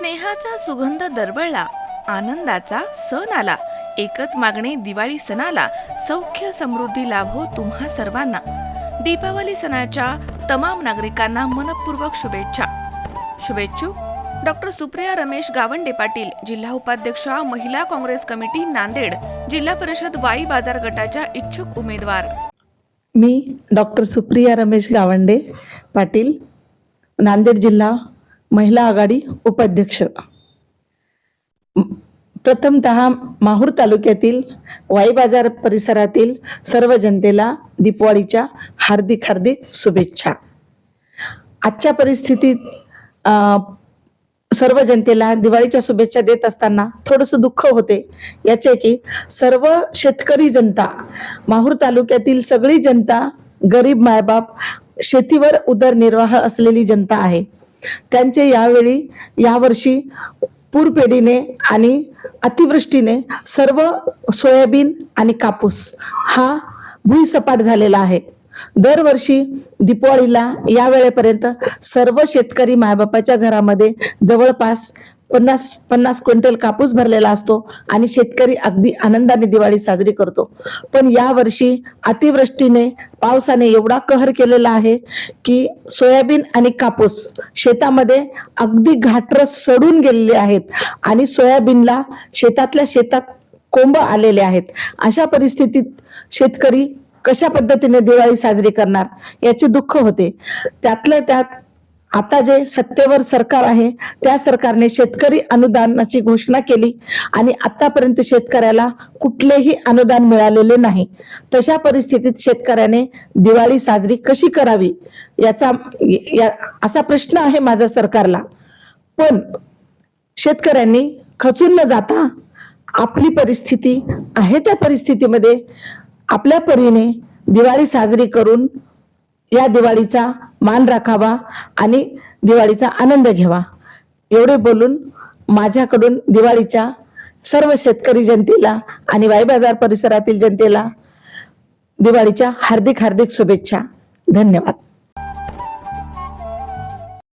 स्नेहाचा सुगंध दरवळला. आनंदाचा सण आला. एकच मागणे दिवाळी सणाला सौख्य समृद्धी लाभो तुम्हा सर्वांना. दीपावली सणाच्या तमाम नागरिकांना मनपूर्वक शुभेच्छा. शुभेच्छू. डॉक्टर सुप्रिया रमेश गावंडे पाटील जिल्हा उपाध्यक्षा महिला काँग्रेस कमिटी नांदेड जिल्हा परिषद वाई बाजार गटाच्या इच्छुक उमेदवार. मी डॉक्टर सुप्रिया रमेश गावंडे पाटील नांदेड जिल्हा महिला आघाडी उपाध्यक्ष. प्रथमत प्रथमतः माहूर तालुक्यातील वाई बाजार परिसरातील सर्व जनतेला दीपवाळीच्या हार्दिक हार्दिक शुभेच्छा. आजच्या परिस्थितीत सर्व जनतेला दिवाळीच्या शुभेच्छा देत असताना थोडंसं दुःख होते. याचे की सर्व शेतकरी जनता माहूर तालुक्यातील सगळी जनता गरीब मायबाप शेतीवर उदरनिर्वाह असलेली जनता आहे. त्यांचे यावेळी यावर्षी पूरपेढीने आणि अतिवृष्टीने सर्व सोयाबीन आणि कापूस हा भुईसपाट झालेला आहे. दरवर्षी दिपावळीला या वेळेपर्यंत सर्व शेतकरी मायबापाच्या घरामध्ये जवळपास पन्नास पन्नास क्विंटल कापूस भरलेला असतो आणि शेतकरी अगदी आनंदाने दिवाळी साजरी करतो. पण या वर्षी अतिवृष्टीने पावसाने एवढा कहर केलेला आहे की सोयाबीन आणि कापूस शेतामध्ये अगदी घाटरस सडून गेलेले आहेत आणि सोयाबीनला शेतातल्या शेतात कोंब आलेले आहेत. अशा परिस्थितीत शेतकरी कशा पद्धतीने दिवाळी साजरी करणार याचे दुःख होते. त्यातल्या त्यात आता जे सत्तेवर सरकार आहे त्या सरकारने शेतकरी अनुदानाची घोषणा केली आणि आतापर्यंत शेतकऱ्याला कुठलेही अनुदान मिळालेले नाही. तशा परिस्थितीत शेतकऱ्याने दिवाळी साजरी कशी करावी याचा या- असा प्रश्न आहे माझा सरकारला. पण शेतकऱ्यांनी खचून न जाता आपली परिस्थिती आहे त्या परिस्थितीमध्ये आपल्या परीने दिवाळी साजरी करून या दिवाळीचा मान राखावा आणि दिवाळीचा आनंद घ्यावा. एवढे बोलून माझ्याकडून दिवाळीच्या सर्व शेतकरी जनतेला आणि वाई बाजार परिसरातील जनतेला दिवाळीच्या हार्दिक हार्दिक शुभेच्छा. धन्यवाद.